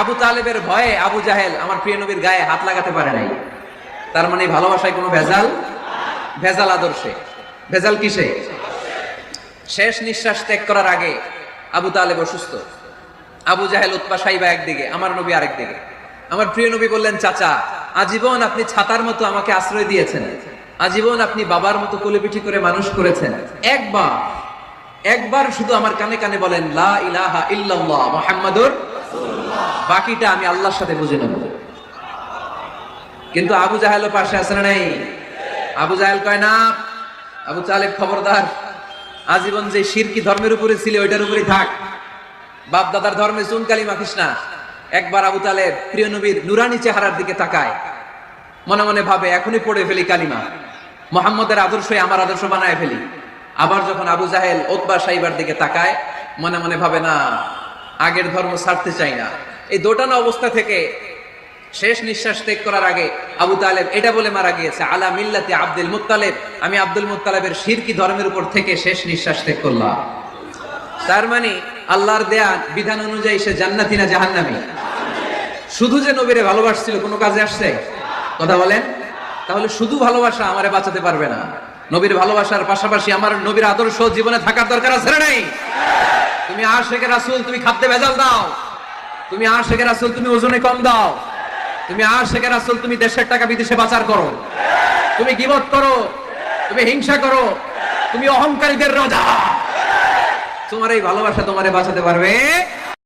আবু তালেবের ভয়ে আবু জাহেল আমার প্রিয় নবীর গায়ে হাত লাগাতে পারে নাই। তার মানে ভালোবাসায় কোনো ভেজাল? ভেজাল আদর্শে। ভেজাল কিসে? শেষ নিঃশ্বাস ত্যাগ করার আগে আবু তালেব অসুস্থ। আবু জাহেল উৎপা সাইবা একদিকে, আমার নবী আরেক দিকে। আমার প্রিয় নবী বললেন, চাচা, আজীবন আপনি ছাতার মতো আমাকে আশ্রয় দিয়েছেন। আজীবন আপনি বাবার মতো কোলেপিঠি করে মানুষ করেছেন। একবার একবার শুধু আমার কানে কানে বলেন, লা ইলাহা ইল্লাল্লাহ, মুহাম্মাদুর বাকিটা আমি আল্লাহর সাথে বুঝে নেব। কিন্তু আবু জাহেলও পাশে আছে না নাই? আবু জাহেল কয়, না, আবু তালেব খবরদার। আজীবন যে শিরকি ধর্মের উপরে ছিল, ওইটার উপরে থাক। বাপ দাদার ধর্মে চুন কালি মাখিস না। একবার আবু তালেব প্রিয় নবীর নুরানি চেহারার দিকে তাকায়। মনে মনে ভাবে, এখনই পড়ে ফেলি কালিমা। মোহাম্মদের আদর্শই আমার আদর্শ বানায় ফেলি। আবার যখন আবু জাহেল ওতবা সাইবার দিকে তাকায়, মনে মনে ভাবে, না, আগের ধর্ম ছাড়তে চাই না। এই দোটানা অবস্থা থেকে শেষ নিঃশ্বাস ত্যাগ করার আগে আবু তালেব এটা বলে মারা গিয়েছে, আলা মিল্লাতে আব্দুল মুত্তালেব। আমি আব্দুল মুত্তালেবের শিরকি ধর্মের উপর থেকে শেষ নিঃশ্বাস ত্যাগ করলাম। তার মানে আল্লাহর দেয়া বিধান অনুযায়ী সে জান্নাতি না জাহান্নামী? শুধু যে নবীরে ভালোবাসছিল, কোনো কাজে আসছে? কথা বলেন। তাহলে শুধু ভালোবাসা আমারে বাঁচাতে পারবে না। নবীর ভালোবাসার পাশাপাশি আমার নবীর আদর্শ জীবনে থাকার দরকার আছে নাই? তুমি আশেখের রাসূল, তুমি খাদ্যে ভেজাল দাও। তুমি আর আশেখের আসল তুমি ওজনে কম দাও। তুমি আর শেখের আসল তুমি দেশের টাকা বিদেশে পাচার করো। তুমি গিবত করো। তুমি হিংসা করো। তুমি অহংকারীদের রাজা। তোমার এই ভালোবাসা তোমারে বাঁচাতে পারবে।